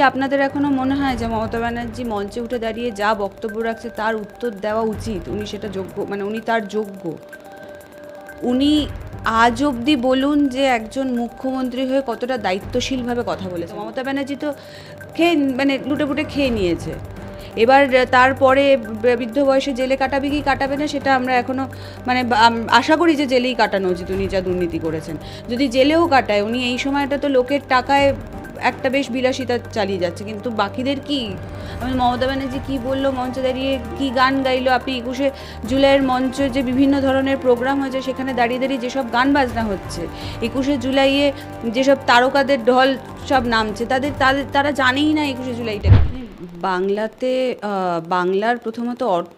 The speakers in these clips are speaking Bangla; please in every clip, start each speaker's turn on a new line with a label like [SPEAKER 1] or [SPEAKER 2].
[SPEAKER 1] আপনাদের এখনও মনে হয় যে মমতা ব্যানার্জি মঞ্চে উঠে দাঁড়িয়ে যা বক্তব্য রাখছে তার উত্তর দেওয়া উচিত? উনি সেটা যোগ্য মানে উনি তার যোগ্য। উনি আজ অবধি বলুন যে একজন মুখ্যমন্ত্রী হয়ে কতটা দায়িত্বশীলভাবে কথা বলেছে মমতা ব্যানার্জি তো খেয়ে মানে লুটে পুটে খেয়ে নিয়েছে। এবার তারপরে বৃদ্ধ বয়সে জেলে কাটাবে কি কাটাবে না সেটা আমরা এখনও মানে আশা করি যে জেলেই কাটানো উচিত উনি যা দুর্নীতি করেছেন। যদি জেলেও কাটায়, উনি এই সময়টা তো লোকের টাকায় একটা বেশ বিলাসিতা চালিয়ে যাচ্ছে, কিন্তু বাকিদের কি? আমি মমতা ব্যানার্জি কী বলল, মঞ্চে দাঁড়িয়ে কী গান গাইলো, আপনি একুশে জুলাইয়ের মঞ্চে যে বিভিন্ন ধরনের প্রোগ্রাম হয়েছে, সেখানে দাঁড়িয়ে দাঁড়িয়ে যেসব গান বাজনা হচ্ছে, একুশে জুলাইয়ে যেসব তারকাদের ঢল সব নামছে, তাদের তাদের, তারা জানেই না একুশে জুলাইটা বাংলাতে বাংলার প্রথমত অর্থ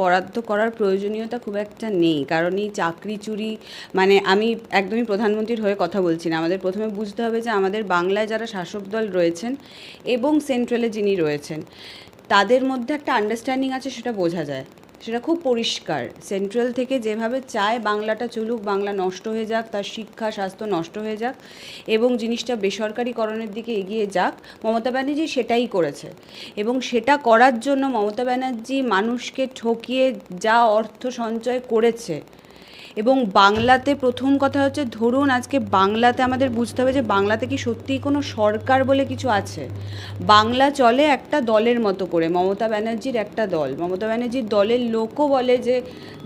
[SPEAKER 1] বরাদ্দ করার প্রয়োজনীয়তা খুব একটা নেই। কারণ এই চাকরি চুরি মানে আমি একদমই প্রধানমন্ত্রীর হয়ে কথা বলছি না। আমাদের প্রথমে বুঝতে হবে যে আমাদের বাংলায় যারা শাসক দল রয়েছেন এবং সেন্ট্রালে যিনি রয়েছেন, তাদের মধ্যে একটা আন্ডারস্ট্যান্ডিং আছে সেটা বোঝা যায়। সেটা খুব পরিষ্কার। সেন্ট্রাল থেকে যেভাবে চায় বাংলাটা চলুক, বাংলা নষ্ট হয়ে যাক, তার শিক্ষা, স্বাস্থ্য নষ্ট হয়ে যাক এবং জিনিসটা বেসরকারিকরণের দিকে এগিয়ে যাক, মমতা ব্যানার্জি সেটাই করেছে। এবং সেটা করার জন্য মমতা ব্যানার্জি মানুষকে ঠকিয়ে যা অর্থ সঞ্চয় করেছে এবং বাংলাতে প্রথম কথা হচ্ছে, ধরুন আজকে বাংলাতে আমাদের বুঝতে হবে যে বাংলাতে কি সত্যিই কোনো সরকার বলে কিছু আছে? বাংলা চলে একটা দলের মতো করে, মমতা ব্যানার্জির একটা দল। মমতা ব্যানার্জির দলের লোকও বলে যে,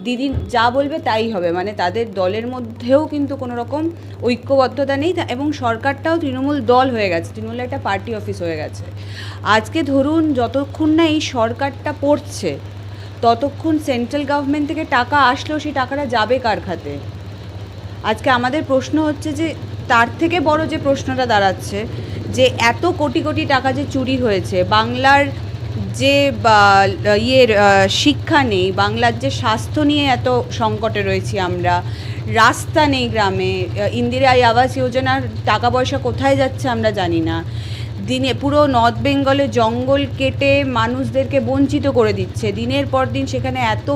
[SPEAKER 1] দিদি যা বলবে তাই হবে। মানে তাদের দলের মধ্যেও কিন্তু কোনো রকম ঐক্যবদ্ধতা নেই এবং সরকারটাও তৃণমূল দল হয়ে গেছে তৃণমূলের একটা পার্টি অফিস হয়ে গেছে। আজকে ধরুন যতক্ষণ না এই সরকারটা পড়ছে ততক্ষণ সেন্ট্রাল গভর্নমেন্ট থেকে টাকা আসলেও সেই টাকাটা যাবে কার খাতে? আজকে আমাদের প্রশ্ন হচ্ছে যে, তার থেকে বড় যে প্রশ্নটা দাঁড়াচ্ছে, যে এত কোটি কোটি টাকা যে চুরি হয়েছে, বাংলার যে ইয়ের শিক্ষা নেই, বাংলার যে স্বাস্থ্য নিয়ে এত সংকটে রয়েছি আমরা, রাস্তা নেই গ্রামে ইন্দিরা আবাস যোজনার টাকা পয়সা কোথায় যাচ্ছে আমরা জানি না। দিনে পুরো নর্থ বেঙ্গলে জঙ্গল কেটে মানুষদেরকে বঞ্চিত করে দিচ্ছে। দিনের পর দিন সেখানে এত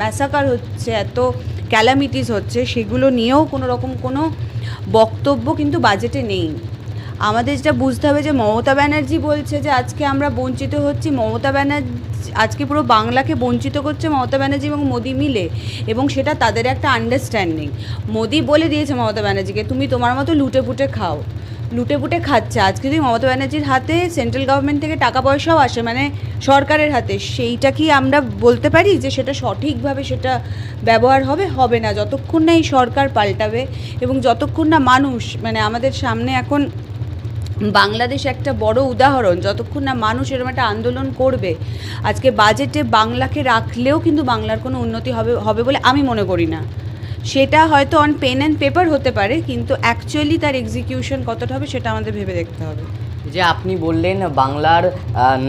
[SPEAKER 1] ম্যাসাকার হচ্ছে, এত ক্যালামিটিস হচ্ছে, সেগুলো নিয়েও কোনো রকম কোনো বক্তব্য কিন্তু বাজেটে নেই। আমাদের যেটা বুঝতে হবে যে মমতা ব্যানার্জি বলছে যে আজকে আমরা বঞ্চিত হচ্ছি, মমতা ব্যানার্জি আজকে পুরো বাংলাকে বঞ্চিত করছে মমতা ব্যানার্জি এবং মোদি মিলে এবং সেটা তাদের একটা আন্ডারস্ট্যান্ডিং মোদি বলে দিয়েছে মমতা ব্যানার্জিকে, তুমি তোমার মতো লুটে পুটে খাও। লুটে পুটে খাচ্ছে। আজকে যদি মমতা ব্যানার্জির হাতে সেন্ট্রাল গভর্নমেন্ট থেকে টাকা পয়সাও আসে মানে সরকারের হাতে, সেইটা কি আমরা বলতে পারি যে সেটা সঠিকভাবে সেটা ব্যবহার হবে? হবে না। যতক্ষণ না এই সরকার পাল্টাবে এবং যতক্ষণ না মানুষ মানে আমাদের সামনে এখন বাংলাদেশ একটা বড় উদাহরণ, যতক্ষণ না মানুষ এরকম একটা আন্দোলন করবে, আজকে বাজেটে বাংলাকে রাখলেও কিন্তু বাংলার কোনো উন্নতি হবে হবে বলে আমি মনে করি না। সেটা হয়তো অন পেন অ্যান্ড পেপার হতে পারে কিন্তু অ্যাকচুয়ালি তার এক্সিকিউশন কতটা হবে সেটা আমাদের ভেবে দেখতে হবে।
[SPEAKER 2] যে আপনি বললেন বাংলার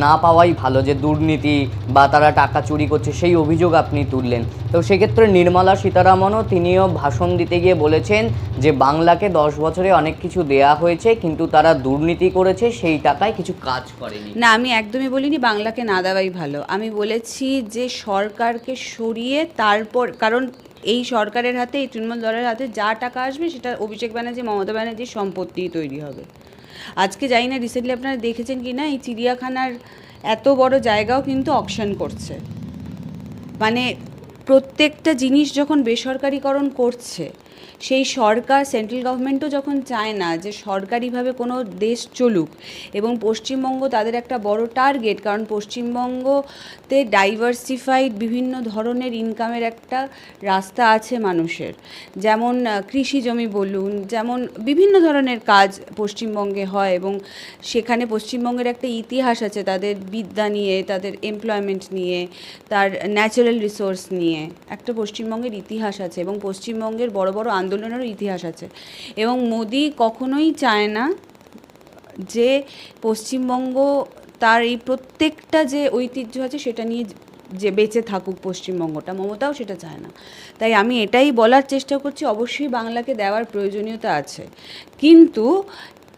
[SPEAKER 2] না পাওয়াই ভালো যে দুর্নীতি বা তারা টাকা চুরি করছে সেই অভিযোগ আপনি তুললেন। তো সেক্ষেত্রে নির্মলা সীতারামনও তিনিও ভাষণ দিতে গিয়ে বলেছেন যে বাংলাকে দশ বছরে অনেক কিছু দেয়া হয়েছে কিন্তু তারা দুর্নীতি করেছে সেই টাকায় কিছু কাজ করেনি।
[SPEAKER 1] না আমি একদমই বলিনি বাংলাকে না দেওয়াই ভালো। আমি বলেছি যে সরকারকে সরিয়ে তারপর কারণ এই সরকারের হাতে, এই তৃণমূল দলের হাতে যা টাকা আসবে সেটা অভিষেক ব্যানার্জি, মমতা ব্যানার্জির সম্পত্তি তৈরি হবে। আজকে জানি না রিসেন্টলি আপনারা দেখেছেন কি না এই চিড়িয়াখানার এত বড় জায়গাও কিন্তু অকশন করছে। মানে প্রত্যেকটা জিনিস যখন বেসরকারিকরণ করছে সেই সরকার সেন্ট্রাল গভর্নমেন্টও যখন চায় না যে সরকারিভাবে কোনো দেশ চলুক এবং পশ্চিমবঙ্গ তাদের একটা বড় টার্গেট কারণ পশ্চিমবঙ্গতে ডাইভার্সিফাইড বিভিন্ন ধরনের ইনকামের একটা রাস্তা আছে মানুষের। যেমন কৃষি জমি বলুন, যেমন বিভিন্ন ধরনের কাজ পশ্চিমবঙ্গে হয় এবং সেখানে পশ্চিমবঙ্গের একটা ইতিহাস আছে তাদের বিদ্যা নিয়ে, তাদের এমপ্লয়মেন্ট নিয়ে, তার ন্যাচারাল রিসোর্স নিয়ে। একটা পশ্চিমবঙ্গের ইতিহাস আছে এবং পশ্চিমবঙ্গের বড় বড় আন্দোলনেরও ইতিহাস আছে। এবং মোদি কখনোই চায় না যে পশ্চিমবঙ্গ তার এই প্রত্যেকটা যে ঐতিহ্য আছে সেটা নিয়ে যে বেঁচে থাকুক পশ্চিমবঙ্গটা, মমতাও সেটা চায় না। তাই আমি এটাই বলার চেষ্টা করছি, অবশ্যই বাংলাকে দেওয়ার প্রয়োজনীয়তা আছে। কিন্তু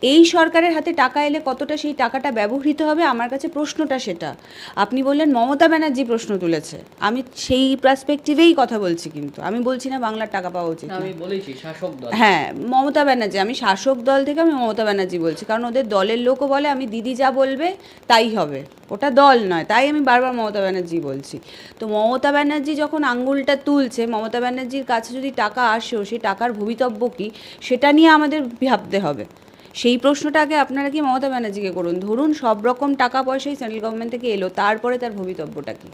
[SPEAKER 1] এই সরকারের হাতে টাকা এলে কতটা সেই টাকাটা ব্যবহৃত হবে? আমার কাছে প্রশ্নটা সেটা। আপনি বললেন মমতা ব্যানার্জি প্রশ্ন তুলেছে। আমি সেই পার্সপেক্টিভেই কথা বলছি কিন্তু। আমি বলছি না বাংলার টাকা পাওয়া উচিত
[SPEAKER 2] আমি বলেছি শাসক দল।
[SPEAKER 1] হ্যাঁ মমতা ব্যানার্জি। আমি শাসক দল থেকে আমি মমতা ব্যানার্জি বলছি। কারণ ওদের দলের লোকও বলে আমি দিদি যা বলবে তাই হবে। ওটা দল নয় তাই আমি বারবার মমতা ব্যানার্জি বলছি। তো মমতা ব্যানার্জি যখন আঙ্গুলটা তুলছে মমতা ব্যানার্জির কাছে যদি টাকা আসেও সেই টাকার ভবিতব্য কী? সেটা নিয়ে আমাদের ভাবতে হবে। সেই প্রশ্নটা আগে আপনারা কি মমতা ব্যানার্জিকে করুন। ধরুন সব রকম টাকা পয়সাই সেন্ট্রাল গভর্নমেন্ট থেকে এলো, তারপরে তার ভবিতব্যটা কি?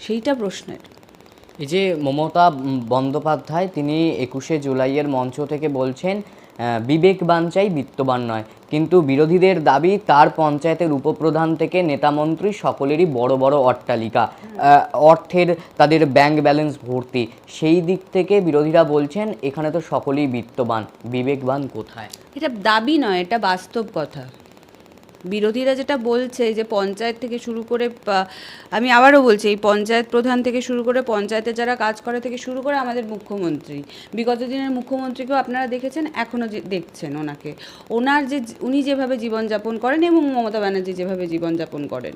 [SPEAKER 1] সেইটা প্রশ্নের।
[SPEAKER 2] এই যে মমতা বন্দ্যোপাধ্যায়, তিনি একুশে জুলাইয়ের মঞ্চ থেকে বলছেন বিবেকবান চাই বিত্তবান নয়। কিন্তু বিরোধীদের দাবি তার পঞ্চায়েতের উপপ্রধান থেকে নেতামন্ত্রী সকলেরই বড় বড় অট্টালিকা অর্থের তাদের ব্যাংক ব্যালেন্স ভর্তি। সেই দিক থেকে বিরোধীরা বলছেন, এখানে তো সকলেই বিত্তবান। বিবেকবান কোথায়?
[SPEAKER 1] এটা দাবি নয়, এটা বাস্তব কথা। বিরোধীরা যেটা বলছে যে পঞ্চায়েত থেকে শুরু করে আমি আবারও বলছি, এই পঞ্চায়েত প্রধান থেকে শুরু করে, পঞ্চায়েতে যারা কাজ করে থেকে শুরু করে আমাদের মুখ্যমন্ত্রী। বিগত দিনের মুখ্যমন্ত্রীকেও আপনারা দেখেছেন, এখনও যে দেখছেন ওনাকে। ওনার যে, উনি যেভাবে জীবনযাপন করেন এবং মমতা ব্যানার্জি যেভাবে জীবনযাপন করেন।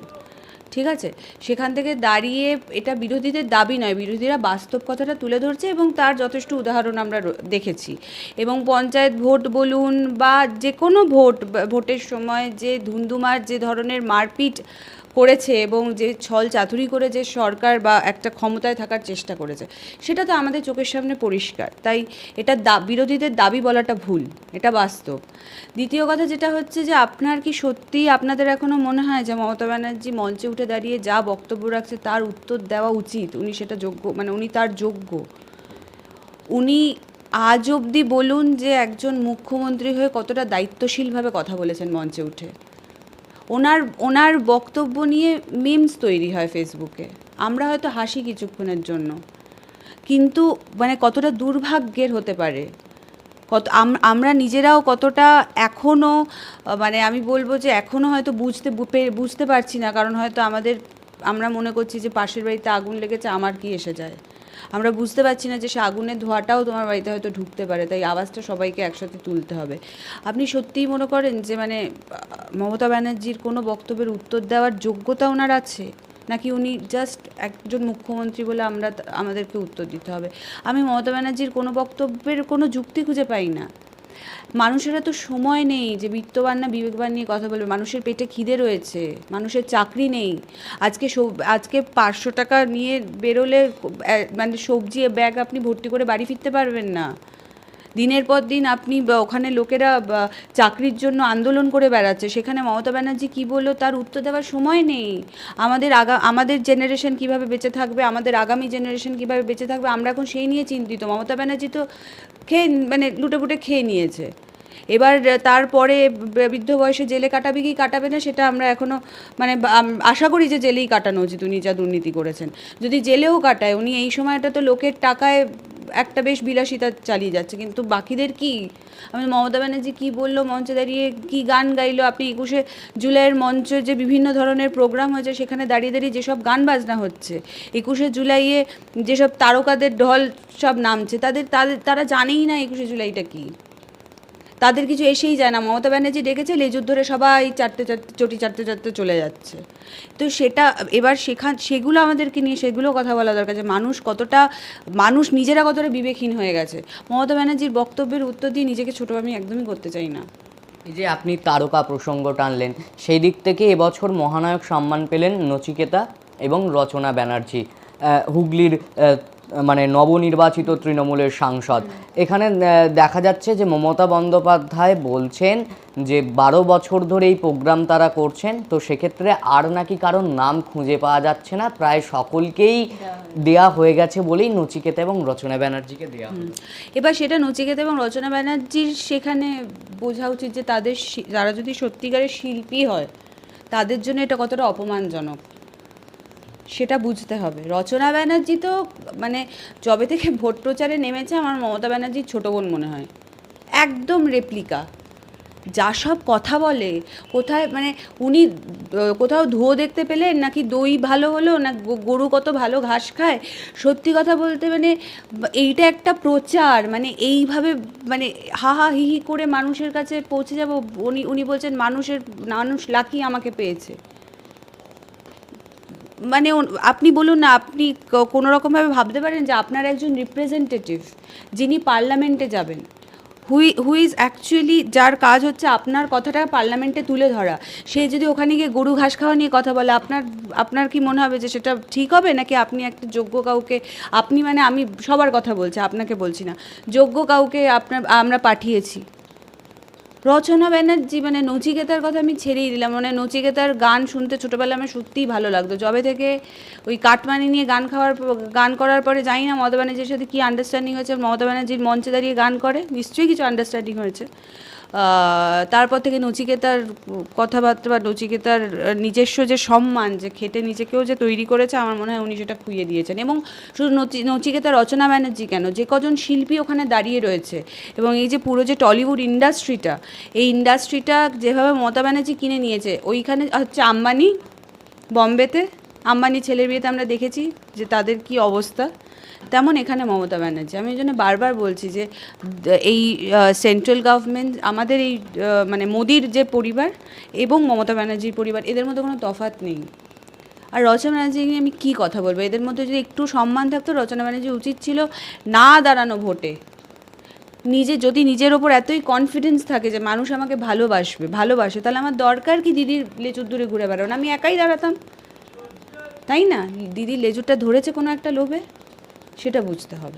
[SPEAKER 1] ঠিক আছে? সেখান থেকে দাঁড়িয়ে এটা বিরোধীদের দাবি নয়, বিরোধীরা বাস্তব কথাটা তুলে ধরছে এবং তার যথেষ্ট উদাহরণ আমরা দেখেছি। এবং পঞ্চায়েত ভোট বলুন বা যে কোনো ভোট, ভোটের সময় যে ধুন্দুমার যে ধরনের মারপিট করেছে এবং যে ছল চাতুরি করে যে সরকার বা একটা ক্ষমতায় থাকার চেষ্টা করেছে, সেটা তো আমাদের চোখের সামনে পরিষ্কার। তাই এটা দা, বিরোধীদের দাবি বলাটা ভুল, এটা বাস্তব। দ্বিতীয় কথা যেটা হচ্ছে যে আপনার কি সত্যি আপনাদের এখনও মনে হয় যে মমতা ব্যানার্জি মঞ্চে উঠে দাঁড়িয়ে যা বক্তব্য রাখছে তার উত্তর দেওয়া উচিত? উনি সেটা যোগ্য মানে উনি তার যোগ্য। উনি আজ অবধি বলুন যে একজন মুখ্যমন্ত্রী হয়ে কতটা দায়িত্বশীলভাবে কথা বলেছেন মঞ্চে উঠে। ওনার ওনার বক্তব্য নিয়ে মিমস তৈরি হয় ফেসবুকে আমরা হয়তো হাসি কিছুক্ষণের জন্য। কিন্তু মানে কতটা দুর্ভাগ্যের হতে পারে। কত, আম- আমরা নিজেরাও কতটা এখনও মানে আমি বলব যে এখনও হয়তো বুঝতে বুঝতে পারছি না। কারণ হয়তো আমাদের, আমরা মনে করছি যে পাশের বাড়িতে আগুন লেগেছে, আমার কি এসে যায়? আমরা বুঝতে পারছি না যে সে আগুনের ধোঁয়াটাও তোমার বাড়িতে হয়তো ঢুকতে পারে, তাই আওয়াজটা সবাইকে একসাথে তুলতে হবে। আপনি সত্যিই মনে করেন যে মানে মমতা ব্যানার্জির কোনো বক্তব্যের উত্তর দেওয়ার যোগ্যতা ওনার আছে? নাকি উনি জাস্ট একজন মুখ্যমন্ত্রী বলে আমরা আমাদেরকে উত্তর দিতে হবে? আমি মমতা ব্যানার্জির কোনো বক্তব্যের কোনো যুক্তি খুঁজে পাই না। মানুষের তো সময় নেই যে বিত্তবান না বিবেকবান নিয়ে কথা বলবে। মানুষের পেটে খিদে রয়েছে, মানুষের চাকরি নেই। আজকে আজকে পাঁচশো টাকা নিয়ে বেরোলে মানে সবজি, ব্যাগ আপনি ভর্তি করে বাড়ি ফিরতে পারবেন না। দিনের পর দিন আপনি ওখানে লোকেরা চাকরির জন্য আন্দোলন করে বেড়াচ্ছে, সেখানে মমতা ব্যানার্জি কী বলল? তার উত্তর দেওয়ার সময় নেই। আমাদের আগা, আমাদের জেনারেশন কীভাবে বেঁচে থাকবে? আমাদের আগামী জেনারেশন কীভাবে বেঁচে থাকবে? আমরা এখন সেই নিয়ে চিন্তিত। মমতা ব্যানার্জি তো খেয়ে মানে লুটেপুটে খেয়ে নিয়েছে। এবার তারপরে বৃদ্ধ বয়সে জেলে কাটাবে কি কাটাবে না সেটা আমরা এখনও মানে আশা করি যে জেলেই কাটানো উচিত উনি যা দুর্নীতি করেছেন। যদি জেলেও কাটায়, উনি এই সময়টা তো লোকের টাকায় একটা বেশ বিলাসিতা চালিয়ে যাচ্ছে। কিন্তু বাকিদের কি? আমি মমতা ব্যানার্জি কী বলল, মঞ্চে দাঁড়িয়ে কী গান গাইলো, আপনি একুশে জুলাইয়ের মঞ্চে যে বিভিন্ন ধরনের প্রোগ্রাম হয়েছে, সেখানে দাঁড়িয়ে দাঁড়িয়ে যেসব গান বাজনা হচ্ছে, একুশে জুলাইয়ে যেসব তারকাদের ঢল সব নামছে, তাদের তাদের, তারা জানেই না একুশে জুলাইটা কী? তাদের কিছু এসেই যায় না। মমতা ব্যানার্জি ডেকেছে, লেজুর ধরে সবাই চারটে চারটে, চটি চারটে চারটে চলে যাচ্ছে। তো সেটা, এবার সেখান, সেগুলো আমাদেরকে নিয়ে, সেগুলো কথা বলা দরকার যে মানুষ কতটা, মানুষ নিজেরা কতটা বিবেকহীন হয়ে গেছে। মমতা ব্যানার্জির বক্তব্যের উত্তর দিয়ে নিজেকে ছোটো আমি একদমই করতে চাই না।
[SPEAKER 2] এই যে আপনি তারকা প্রসঙ্গ টানলেন, সেই দিক থেকে এবছর মহানায়ক সম্মান পেলেন নচিকেতা এবং রচনা ব্যানার্জি। হুগলির মানে নবনির্বাচিত তৃণমূলের সাংসদ। এখানে দেখা যাচ্ছে যে মমতা বন্দ্যোপাধ্যায় বলছেন যে বারো বছর ধরে এই প্রোগ্রাম তারা করছেন তো সেক্ষেত্রে আর নাকি কারণ নাম খুঁজে পাওয়া যাচ্ছে না। প্রায় সকলকেই দেয়া হয়ে গেছে বলেই নচিকেতা এবং রচনা ব্যানার্জিকে দেওয়া হলো।
[SPEAKER 1] এবার সেটা নচিকেতা এবং রচনা ব্যানার্জির সেখানে বোঝা উচিত যে তাদের তারা যদি সত্যিকারের শিল্পী হয় তাদের জন্য এটা কতটা অপমানজনক। সেটা বুঝতে হবে। রচনা ব্যানার্জি তো মানে যবে থেকে ভোট প্রচারে নেমেছে আমার মমতা ব্যানার্জির ছোটো বোন মনে হয়। একদম রেপ্লিকা যা সব কথা বলে, কোথায় মানে উনি কোথাও ধুয়ো দেখতে পেলেন নাকি দই ভালো হলো, না গরু কত ভালো ঘাস খায়, সত্যি কথা বলতে মানে এইটা একটা প্রচার মানে এইভাবে মানে হা হা, হি হি করে মানুষের কাছে পৌঁছে যাব, উনি উনি বলছেন মানুষের, মানুষ লাকি আমাকে পেয়েছে। মানে আপনি বলুন না, আপনি কোনো রকমভাবে ভাবতে পারেন যে আপনার একজন রিপ্রেজেন্টেটিভ যিনি পার্লামেন্টে যাবেন হুই হুই ইজ অ্যাকচুয়ালি যার কাজ হচ্ছে আপনার কথাটা পার্লামেন্টে তুলে ধরা। সে যদি ওখানে গিয়ে গরু ঘাস খাওয়া নিয়ে কথা বলে, আপনার আপনার কি মনে হবে যে সেটা ঠিক হবে নাকি আপনি একটা যোগ্য কাউকে, আপনি মানে আমি সবার কথা বলছি, আপনাকে বলছি না, যোগ্য কাউকে আপনার, আমরা পাঠিয়েছি। রচনা ব্যানার্জি মানে নচিকেতার কথা আমি ছেড়েই দিলাম। মানে নচিকেতার গান শুনতে ছোটোবেলা আমার সত্যিই ভালো লাগতো। জবে থেকে ওই কাটমানি নিয়ে গান খাওয়ার গান করার পরে জানি না মমতা ব্যানার্জির সাথে কী আন্ডারস্ট্যান্ডিং হয়েছে। মমতা ব্যানার্জির মঞ্চে দাঁড়িয়ে গান করে। নিশ্চয়ই কিছু আন্ডারস্ট্যান্ডিং হয়েছে। তারপর থেকে নচিকেতার কথাবার্তা বা নচিকেতার নিজস্ব যে সম্মান, যে খেটে নিজেকেও যে তৈরি করেছে, আমার মনে হয় উনি সেটা খুইয়ে দিয়েছেন। এবং শুধু নচি নচিকেতা রচনা ব্যানার্জি কেন? যে কজন শিল্পী ওখানে দাঁড়িয়ে রয়েছে, এবং এই যে পুরো যে টলিউড ইন্ডাস্ট্রিটা, এই ইন্ডাস্ট্রিটা যেভাবে মমতা ব্যানার্জি কিনে নিয়েছে, ওইখানে হচ্ছে আম্বানি, বম্বেতে। আম্বানি ছেলের বিয়েতে আমরা দেখেছি যে তাদের কি অবস্থা। তেমন এখানে মমতা ব্যানার্জি। আমি জন্য বারবার বলছি যে এই সেন্ট্রাল গভর্নমেন্ট আমাদের এই মানে মোদির যে পরিবার এবং মমতা ব্যানার্জির পরিবার, এদের মধ্যে কোনো তফাৎ নেই। আর রচনা ব্যানার্জি নিয়ে আমি কী কথা বলব? এদের মধ্যে যদি একটু সম্মান থাকতো, রচনা ব্যানার্জি উচিত ছিল না দাঁড়ানো ভোটে। নিজে, যদি নিজের ওপর এতই কনফিডেন্স থাকে যে মানুষ আমাকে ভালোবাসবে, ভালোবাসে, তাহলে আমার দরকার কি দিদির লেজুর দূরে ঘুরে বেড়ানো? আমি একাই দাঁড়াতাম। তাই না? দিদির লেজুরটা ধরেছে কোনো একটা লোভে? সেটা বুঝতে হবে।